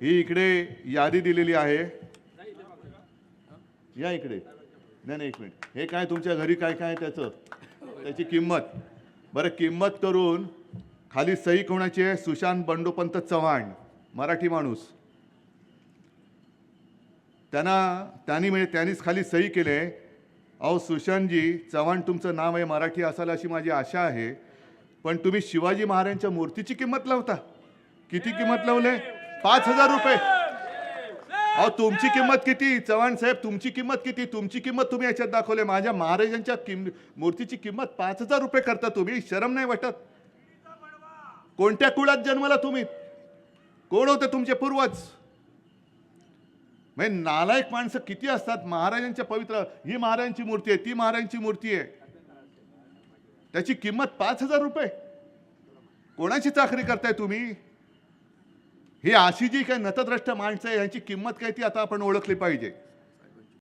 ही इकडे यादी दिलेली आहे. या इकडे. नाही नाही एक मिनिट. हे काय तुमच्या घरी काय काय आहे त्याचं? त्याची किंमत. बरं किंमत करून खाली सही कोणाची आहे? सुशांत बंडोपंत चव्हाण मराठी माणूस. त्यांना त्यांनी म्हणजे त्यांनीच खाली सही केले अहो सुशांतजी चव्हाण तुमचं नाव आहे मराठी असाल अशी माझी आशा आहे. पण तुम्ही शिवाजी महाराजांच्या मूर्तीची किंमत लावता. किती किंमत लावले पाच हजार रुपये. अहो तुमची किंमत किती? चव्हाण साहेब तुमची किंमत किती? तुमची किंमत तुम्ही याच्यात दाखवले. माझ्या महाराजांच्या किम मूर्तीची किंमत पाच हजार रुपये करता तुम्ही. शरम नाही वाटत. कोणत्या कुळात जन्मला तुम्ही? कोण होते तुमचे पूर्वज? म्हणजे नालायक माणसं किती असतात? महाराजांच्या पवित्र ही महाराजांची मूर्ती आहे ती महाराजांची मूर्ती आहे. त्याची किंमत पाच हजार रुपये. कोणाची चाकरी करताय तुम्ही? ही अशी जी काही नतद्रष्ट माणसं आहे यांची किंमत काय ती आता आपण ओळखली पाहिजे.